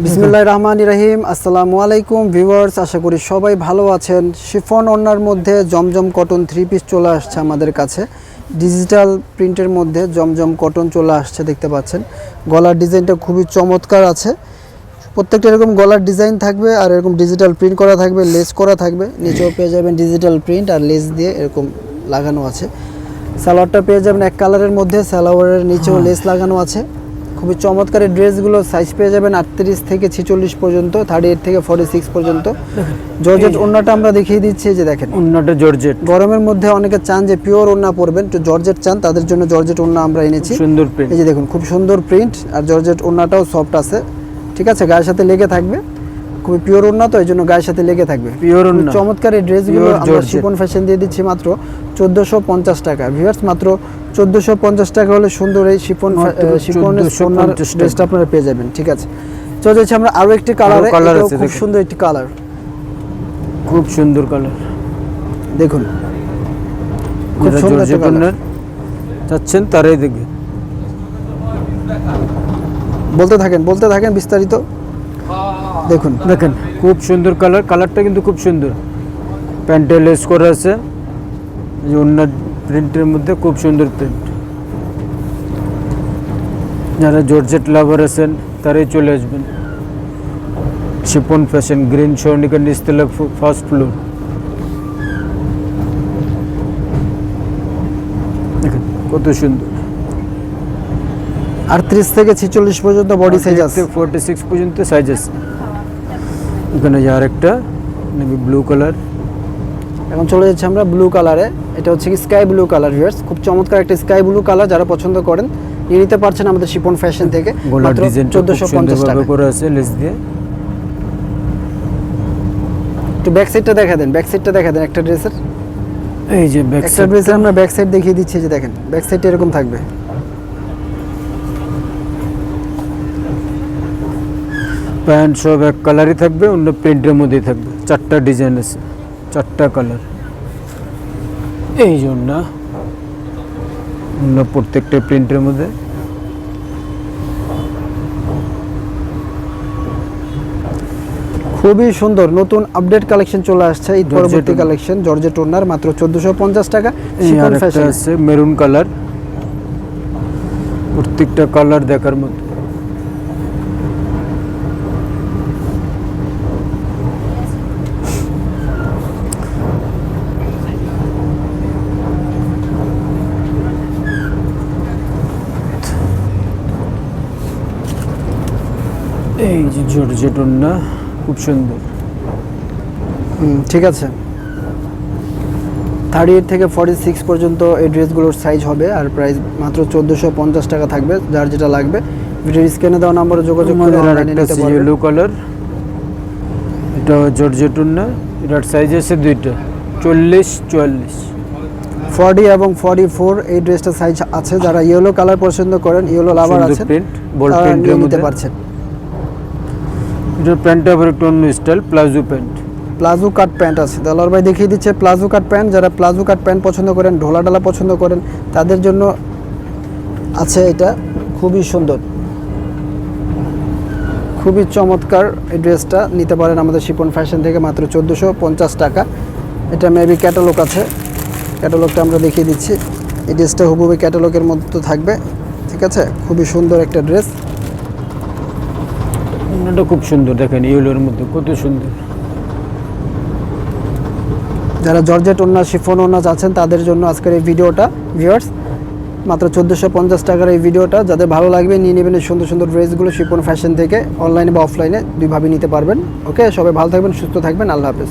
বিসমুল্লাহ রহমান রাহিম আসসালামু আলাইকুম ভিউয়ার্স আশা করি সবাই ভালো আছেন। শিফন ওনার মধ্যে জমজম কটন থ্রি পিস চলে আসছে আমাদের কাছে। ডিজিটাল প্রিন্টের মধ্যে জমজম কটন চলে আসছে দেখতে পাচ্ছেন। গলার ডিজাইনটা খুবই চমৎকার আছে। প্রত্যেকটা এরকম গলার ডিজাইন থাকবে আর এরকম ডিজিটাল প্রিন্ট করা থাকবে লেস করা থাকবে। নিচেও পেয়ে যাবেন ডিজিটাল প্রিন্ট আর লেস দিয়ে এরকম লাগানো আছে। সালোয়ারটা পেয়ে যাবেন এক কালারের মধ্যে সালোয়ারের নিচেও লেস লাগানো আছে। খুবই চমৎকার ড্রেসগুলো সাইজ পেয়ে যাবেন আটত্রিশ থেকে ছেচল্লিশ পর্যন্ত থার্টি এইট থেকে ফর্টি সিক্স পর্যন্ত জর্জেট ওড়নাটা আমরা দেখিয়ে দিচ্ছি যে দেখেন। অন্যটা জর্জেট গরমের মধ্যে অনেকে চান যে পিওর ওড়না পরবেন তো জর্জেট চান তাদের জন্য জর্জেট ওড়না আমরা এনেছি। সুন্দর প্রিন্ট এই যে দেখুন খুব সুন্দর প্রিন্ট আর জর্জেট ওড়নাটাও সফট আছে। ঠিক আছে গায়ের সাথে লেগে থাকবে। খুবই পিওর ওড়না তো এই জন্য গায়ের সাথে লেগে থাকবে। পিওর খুবই না চমৎকার এই ড্রেসগুলো আমরা শিপন ফ্যাশন দিয়ে দিচ্ছি মাত্র চোদ্দোশো পঞ্চাশ টাকা। ভিউয়ার্স মাত্র চোদ্দোশো পঞ্চাশ টাকা হলে সুন্দর এই শিপন মাত্র শিপনের 1450 ড্রেসটা আপনারা পেয়ে যাবেন ঠিক আছে? চলে যাচ্ছি আমরা আরও একটি কালারে এটাও খুব সুন্দর একটি কালার খুব সুন্দর কালার দেখুন। খুব সুন্দর জর্জেট চাচ্ছেন তারাই দেখবে। বলতে থাকেন বলতে থাকেন বিস্তারিত। দেখুন। দেখেন খুব সুন্দর কালার কালারটা কিন্তু খুব সুন্দর। প্যান্টে লেস করা আছে। যে অন্য প্রিন্টের মধ্যে খুব সুন্দর প্রিন্ট যারা জর্জেট লাভার আছেন তারাই চলে আসবেন। শিপন ফ্যাশন গ্রিন স্বর্ণিকা নিস্তলা ফার্স্ট ফ্লোর কত সুন্দর। আটত্রিশ থেকে ছেচল্লিশ পর্যন্ত বডি সাইজ আছে। ফোরটি সিক্স পর্যন্ত সাইজ আছে। এখানে যে আরেকটা নেবি ব্লু কালার এখন চলে যাচ্ছি আমরা ব্লু কালারে এটা হচ্ছে কি স্কাই ব্লু কালার ভিউয়ার্স খুব চমৎকার একটা স্কাই ব্লু কালার যারা পছন্দ করেন নিয়ে নিতে পারছেন আমাদের শিপন ফ্যাশন থেকে। মাত্র ডিজাইন চোদ্দোশো পঞ্চাশ টাকা সুন্দরভাবে করা আছে লেস দিয়ে। একটু ব্যাক সাইডটা দেখা দেন ব্যাক সাইডটা দেখা দেন একটা ড্রেসের এই যে ব্যাক একটা ড্রেসের আমরা ব্যাক সাইড দেখিয়ে দিচ্ছি যে দেখেন ব্যাক সাইডটা এরকম থাকবে। প্যান্ট সব এক কালারই থাকবে অন্য প্রিন্টের মধ্যেই থাকবে। চারটা ডিজাইন আছে। চারটা কালার এই জন্য অন্য প্রত্যেকটা প্রিন্টের মধ্যে খুবই সুন্দর নতুন আপডেট কালেকশন চলে আসছে এই পরবর্তী কালেকশন জর্জেট ওনার মাত্র চোদ্দশো পঞ্চাশ টাকা। মেরুন কালার প্রত্যেকটা কালার দেখার মতো। এই যে ওড়না খুব সুন্দর। ঠিক আছে। থার্টি এইট থেকে ফর্টি সিক্স পর্যন্ত এই ড্রেসগুলোর সাইজ হবে আর প্রাইস মাত্র চোদ্দোশো পঞ্চাশ টাকা থাকবে যার যেটা লাগবে। ভিডিওর স্ক্রিনে দেওয়া নম্বরে যোগাযোগ করে আছে ইয়েলো কালার এটা জর্জেটুন না এটার সাইজ আছে দুইটা চল্লিশ চুয়াল্লিশ। ফর্টি এবং ফর্টি ফোর এই ড্রেসটা সাইজ আছে যারা ইয়েলো কালার পছন্দ করেন ইয়েলো লাভার বোল্ড তারা নিতে পারছেন। এটার প্যান্টটা আবার একটু অন্য style palazzo pant. Palazzo cut pant আছে। দালার ভাই দেখিয়ে দিচ্ছে, প্লাজো কাট প্যান্ট, যারা প্লাজো কাট প্যান্ট পছন্দ করেন, ঢোলা ডালা পছন্দ করেন, তাদের জন্য আছে এটা। খুবই সুন্দর। খুবই চমৎকার এই ড্রেসটা নিতে পারেন আমাদের শিপন ফ্যাশন থেকে মাত্র চোদ্দোশো পঞ্চাশ টাকা। এটা মেবি ক্যাটালগ আছে। ক্যাটালগটা আমরা দেখিয়ে দিচ্ছি। এই ড্রেসটা হুবহুবে ক্যাটালগের মধ্যে থাকবে। ঠিক আছে? খুবই সুন্দর একটা ড্রেস। এটা খুব সুন্দর, দেখেন ইউলোর মধ্যে কত সুন্দর। যারা জর্জেট ওনার, শিফন ওনার আছেন, তাদের জন্য আজকের এই ভিডিওটা ভিউয়ার্স মাত্র চোদ্দোশো পঞ্চাশ টাকার এই ভিডিওটা। যাদের ভালো লাগবে, নিয়ে নেবেন এই সুন্দর সুন্দর ড্রেসগুলো শিপন ফ্যাশন থেকে। অনলাইনে বা অফলাইনে দুইভাবে নিতে পারবেন। ওকে, সবাই ভালো থাকবেন, সুস্থ থাকবেন। আল্লাহ হাফেজ।